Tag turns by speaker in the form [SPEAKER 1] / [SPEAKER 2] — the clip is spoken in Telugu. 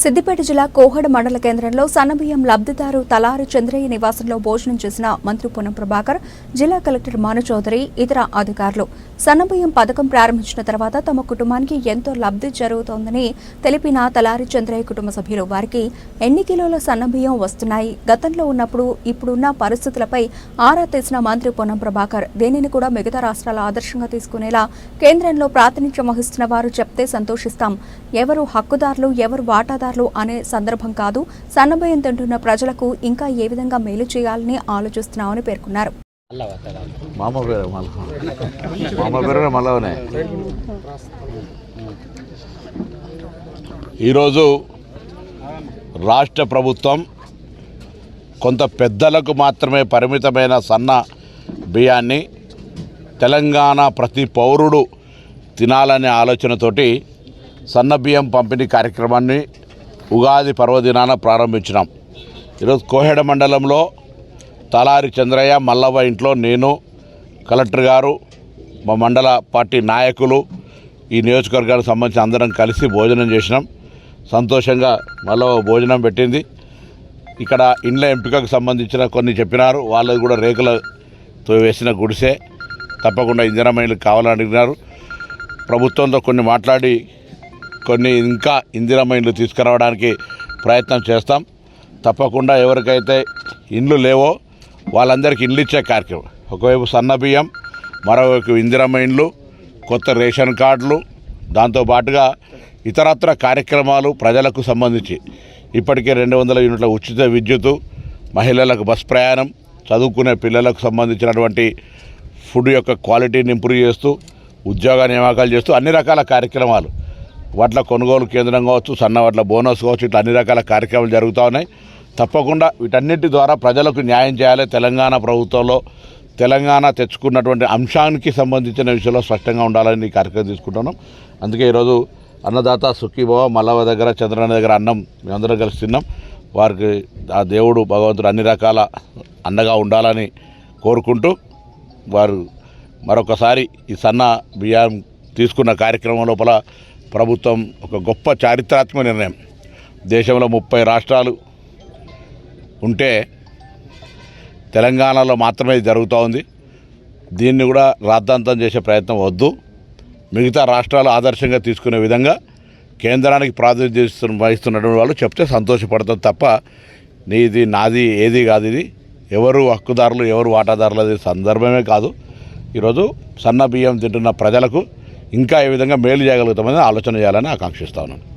[SPEAKER 1] సిద్దిపేట జిల్లా కోహడ మండల కేంద్రంలో సన్నబియ్యం లబ్ధిదారు తలారి చంద్రయ్య నివాసంలో భోజనం చేసిన మంత్రి పొన్నం ప్రభాకర్ జిల్లా కలెక్టర్ మాను చౌదరి ఇతర అధికారులు. సన్నబియ్యం పథకం ప్రారంభించిన తర్వాత తమ కుటుంబానికి ఎంతో లబ్ధి జరుగుతోందని తెలిపిన తలారి చంద్రయ్య కుటుంబ సభ్యులు. వారికి ఎన్ని కిలోల సన్నబియ్యం వస్తున్నాయి? గతంలో ఉన్నప్పుడు ఇప్పుడున్న పరిస్థితులపై ఆరా తీసిన మంత్రి పొన్నం ప్రభాకర్ దేనిని కూడా మిగతా రాష్ట్రాల ఆదర్శంగా తీసుకునేలా కేంద్రంలో ప్రాతినిధ్యం వహిస్తున్న వారు చెప్తే సంతోషిస్తాం. ఎవరు హక్కుదారులు ఎవరు వాటాదారు వాటాదారులు అనే సందర్భం కాదు సన్నభయం తింటున్న ప్రజలకు ఇంకా ఏ విధంగా మేలు చేయాలని ఆలోచిస్తున్నామని పేర్కొన్నారు.
[SPEAKER 2] మామ పేరు మామ పేరు ఈరోజు రాష్ట్ర ప్రభుత్వం కొంత పెద్దలకు మాత్రమే పరిమితమైన సన్న బియ్యాన్ని తెలంగాణ ప్రతి పౌరుడు తినాలనే ఆలోచనతోటి సన్న బియ్యం పంపిణీ కార్యక్రమాన్ని ఉగాది పర్వదినాన ప్రారంభించినాం. ఈరోజు కోహెడ మండలంలో తలారి చంద్రయ్య మల్లవ్వ ఇంట్లో నేను కలెక్టర్ గారు మా మండల పార్టీ నాయకులు ఈ నియోజకవర్గానికి సంబంధించి అందరం కలిసి భోజనం చేసినాం. సంతోషంగా మల్లవ్వ భోజనం పెట్టింది. ఇక్కడ ఇండ్ల ఎంపికకు సంబంధించిన కొన్ని చెప్పినారు. వాళ్ళది కూడా రేకులతో వేసిన గుడిసే. తప్పకుండా ఇందిరామైన్లు కావాలని అడిగినారు. ప్రభుత్వంతో కొన్ని మాట్లాడి కొన్ని ఇంకా ఇందిరామైన్లు తీసుకురావడానికి ప్రయత్నం చేస్తాం. తప్పకుండా ఎవరికైతే ఇండ్లు లేవో వాళ్ళందరికీ ఇండ్లు ఇచ్చే కార్యక్రమం. ఒకవైపు సన్న బియ్యం మరోవైపు ఇందిరమ్మ ఇండ్లు కొత్త రేషన్ కార్డులు దాంతోపాటుగా ఇతరత్ర కార్యక్రమాలు ప్రజలకు సంబంధించి. ఇప్పటికే రెండు వందల యూనిట్ల ఉచిత విద్యుత్ మహిళలకు బస్ ప్రయాణం చదువుకునే పిల్లలకు సంబంధించినటువంటి ఫుడ్ యొక్క క్వాలిటీని ఇంప్రూవ్ చేస్తూ ఉద్యోగ నియామకాలు చేస్తూ అన్ని రకాల కార్యక్రమాలు వడ్ల కొనుగోలు కేంద్రం కావచ్చు సన్న వడ్ల బోనస్ కావచ్చు ఇట్లా అన్ని రకాల కార్యక్రమాలు జరుగుతూ ఉన్నాయి. తప్పకుండా వీటన్నిటి ద్వారా ప్రజలకు న్యాయం చేయాలి. తెలంగాణ ప్రభుత్వంలో తెలంగాణ తెచ్చుకున్నటువంటి అంశానికి సంబంధించిన విషయంలో స్పష్టంగా ఉండాలని ఈ కార్యక్రమం తీసుకుంటున్నాం. అందుకే ఈరోజు అన్నదాత సుఖీభవ మల్లవ దగ్గర చంద్రన్న దగ్గర అన్నం మేమందరం కలిసి తిన్నాం. వారికి ఆ దేవుడు భగవంతుడు అన్ని రకాల అండగా ఉండాలని కోరుకుంటూ వారు మరొకసారి ఈ సన్న బియ్యం తీసుకున్న కార్యక్రమం లోపల ప్రభుత్వం ఒక గొప్ప చారిత్రాత్మక నిర్ణయం. దేశంలో ముప్పై రాష్ట్రాలు ఉంటే తెలంగాణలో మాత్రమే ఇది జరుగుతూ ఉంది. దీన్ని కూడా రాద్ధాంతం చేసే ప్రయత్నం వద్దు. మిగతా రాష్ట్రాలు ఆదర్శంగా తీసుకునే విధంగా కేంద్రానికి ప్రాతినిధ్యం వహిస్తున్నటువంటి వాళ్ళు చెప్తే సంతోషపడతాం తప్ప నీది నాది ఏది కాదు ఇది. ఎవరు హక్కుదారులు ఎవరు వాటాదారులు అది సందర్భమే కాదు. ఈరోజు సన్న బియ్యం తింటున్న ప్రజలకు ఇంకా ఏ విధంగా మేలు చేయగలుగుతామని ఆలోచన చేయాలని ఆకాంక్షిస్తా ఉన్నాను.